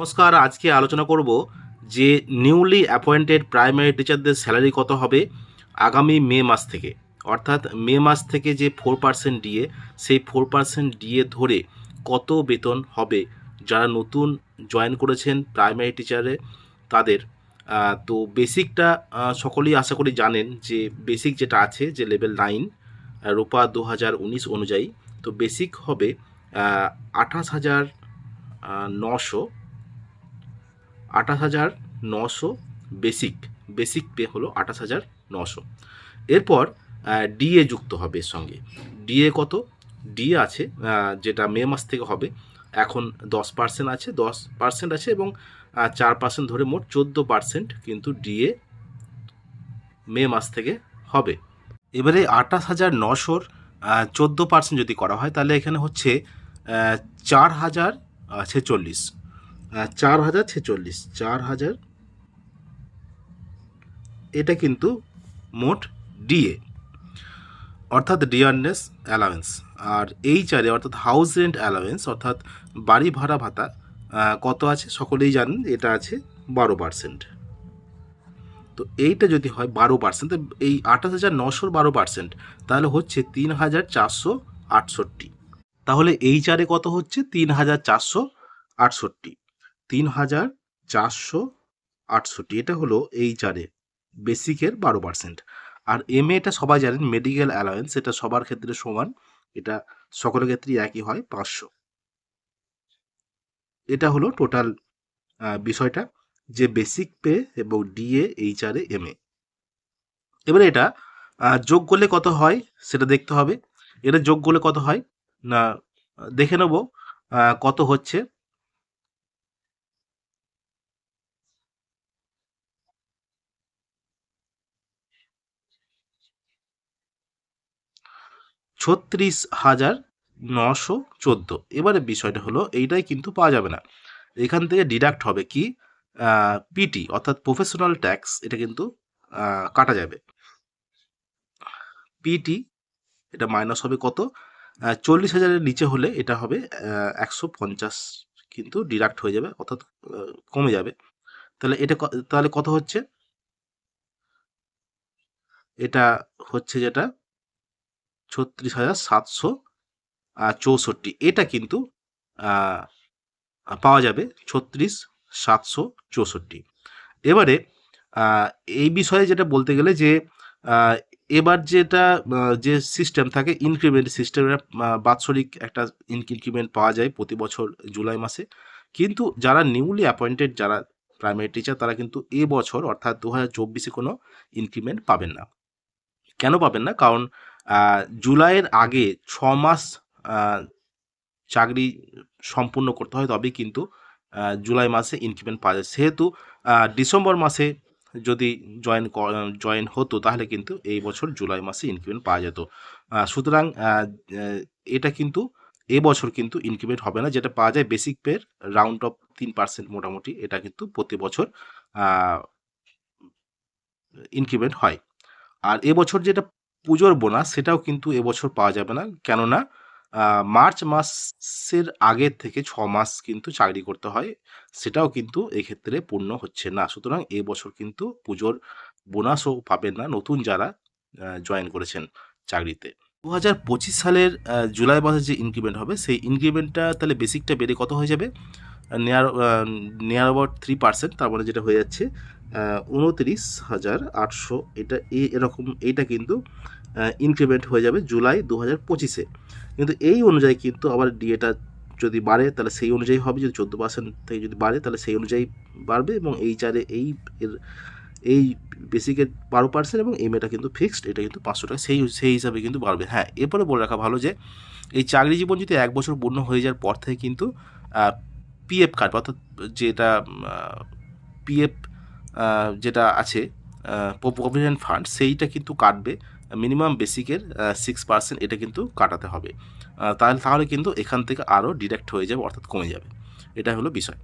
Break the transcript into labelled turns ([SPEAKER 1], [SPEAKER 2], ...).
[SPEAKER 1] নমস্কার, আজকে আলোচনা করব যে নিউলি অ্যাপয়েন্টেড প্রাইমারি টিচারদের স্যালারি কত হবে আগামী মে মাস থেকে। অর্থাৎ মে মাস থেকে যে ফোর পার্সেন্ট ডিএ সেই ফোর পার্সেন্ট ডিএ ধরে কত বেতন হবে যারা নতুন জয়েন করেছেন প্রাইমারি টিচারে তাদের। তো বেসিকটা সকলেই আশা করি জানেন যে বেসিক যেটা আছে, যে লেভেল নাইন রূপা দু অনুযায়ী, তো বেসিক হবে আঠাশ হাজার নশো আঠাশ হাজার নশো বেসিক বেসিক পে হলো আঠাশ হাজার নশো। এরপর ডিএ যুক্ত হবে এর সঙ্গে। ডিএ কত? ডিএ আছে যেটা মে মাস থেকে হবে। এখন দশ পার্সেন্ট আছে, দশ পার্সেন্ট আছে এবং চার পার্সেন্ট ধরে মোট চোদ্দ পার্সেন্ট কিন্তু ডিএ মে মাস থেকে হবে। এবারে আঠাশ হাজার নশোর চোদ্দ পার্সেন্ট যদি করা হয়, তাহলে এখানে হচ্ছে চার হাজার ছেচল্লিশ। চার হাজার ছেচল্লিশ, চার হাজার। এটা কিন্তু মোট ডিএ, অর্থাৎ ডিয়ারনেস অ্যালাওয়েন্স। আর এই চারে, অর্থাৎ হাউস রেন্ট অ্যালাওয়েন্স, অর্থাৎ বাড়ি ভাড়া ভাতা কত আছে সকলেই জানেন, এটা আছে বারো পার্সেন্ট। তো এইটা যদি হয় বারো পার্সেন্ট এই আঠাশ হাজার নশোর বারো পার্সেন্ট, তাহলে হচ্ছে তিন হাজার চারশো আটষট্টি। তাহলে এই চারে কত হচ্ছে? তিন হাজার চারশো আটষট্টি। তিন হাজার চারশো আটষট্টি। এটা হলো এই চারে বেসিকের বারো পার্সেন্ট আর এম এটা সবাই জানেন মেডিকেল অ্যালায়েন্স এটা সবার ক্ষেত্রে সমান। এটা সকলের ক্ষেত্রেই একই হয়, পাঁচশো। এটা হলো টোটাল বিষয়টা, যে বেসিক পে এবং DA H R M A এবারে এটা যোগ করলে কত হয়, সেটা দেখতে হবে। এটা যোগ করলে কত হয়? না, দেখে নেব কত হচ্ছে। ছত্রিশ হাজার নশো চোদ্দ। এবারে বিষয়টা হলো এইটাই কিন্তু পাওয়া যাবে না। এখান থেকে ডিডাক্ট হবে কি? পিটি অর্থাৎ প্রফেশনাল ট্যাক্স এটা কিন্তু কাটা যাবে। পিটি এটা মাইনাস হবে কত? চল্লিশ হাজারের নিচে হলে এটা হবে একশো পঞ্চাশ কিন্তু ডিডাক্ট হয়ে যাবে, অর্থাৎ কমে যাবে। তাহলে এটা তাহলে কত হচ্ছে? এটা হচ্ছে যেটা ছত্রিশ হাজার সাতশো চৌষট্টি। এটা কিন্তু পাওয়া যাবে ছত্রিশ সাতশো চৌষট্টি। এবারে এই বিষয়ে যেটা বলতে গেলে যে এবার যেটা যে সিস্টেম থাকে ইনক্রিমেন্ট সিস্টেম বাৎসরিক একটা ইনক্রিমেন্ট পাওয়া যায় প্রতি বছর জুলাই মাসে। কিন্তু যারা নিউলি অ্যাপয়েন্টেড যারা প্রাইমারি টিচার তারা কিন্তু এ বছর অর্থাৎ দু হাজার চব্বিশে কোনো ইনক্রিমেন্ট পাবেন না। কেন পাবেন না? কারণ জুলাইয়ের আগে ছ মাস চাকরি সম্পূর্ণ করতে হয় তবেই কিন্তু জুলাই মাসে ইনক্রিমেন্ট পাওয়া যায়। সেহেতু ডিসেম্বর মাসে যদি জয়েন জয়েন হতো তাহলে কিন্তু এই বছর জুলাই মাসে ইনক্রিমেন্ট পাওয়া যেত। সুতরাং এটা কিন্তু এবছর কিন্তু ইনক্রিমেন্ট হবে না। যেটা পাওয়া যায় বেসিক পের রাউন্ড অফ তিন পার্সেন্ট মোটামুটি, এটা কিন্তু প্রতি বছর ইনক্রিমেন্ট হয়। আর এবছর যেটা পুজোর বোনাস সেটাও কিন্তু এবছর পাওয়া যাবে না। কেননা মার্চ মাসের আগের থেকে ছ মাস কিন্তু চাকরি করতে হয়, সেটাও কিন্তু এক্ষেত্রে পূর্ণ হচ্ছে না। সুতরাং এবছর কিন্তু পুজোর বোনাসও পাবেন না নতুন যারা জয়েন করেছেন চাকরিতে। দু হাজার পঁচিশ সালের জুলাই মাসে যে ইনক্রিমেন্ট হবে, সেই ইনক্রিমেন্টটা তাহলে বেসিকটা বেড়ে কত হয়ে যাবে? Near near about three percent তার মানে যেটা হয়ে যাচ্ছে উনত্রিশ হাজার আটশো, এটা এরকম, এইটা কিন্তু ইনক্রিমেন্ট হয়ে যাবে জুলাই দু হাজার পঁচিশে। কিন্তু এই অনুযায়ী কিন্তু আবার ডিএটা যদি বাড়ে, তাহলে সেই অনুযায়ী হবে। যদি চোদ্দ পার্সেন্ট থেকে যদি বাড়ে, তাহলে সেই অনুযায়ী বাড়বে এবং এই চারে এই এর, এই বেসিকের বারো পার্সেন্ট এবং এম এটা কিন্তু ফিক্সড এটা কিন্তু পাঁচশো টাকা। সেই সেই হিসাবে কিন্তু বাড়বে। হ্যাঁ এরপরে বলে রাখা ভালো যে, এই চাকরি জীবন যদি এক বছর পূর্ণ হয়ে যাওয়ার পর থেকে কিন্তু পিএফ কাটবে অর্থাৎ যেটা পিএফ যেটা আছে প্রভিডেন্ট ফান্ড, সেইটা কিন্তু কাটবে, মিনিমাম বেসিকের সিক্স পার্সেন্ট এটা কিন্তু কাটাতে হবে। তাহলে তাহলে কিন্তু এখান থেকে আরও ডিডাক্ট হয়ে যাবে, অর্থাৎ কমে যাবে। এটা হলো বিষয়।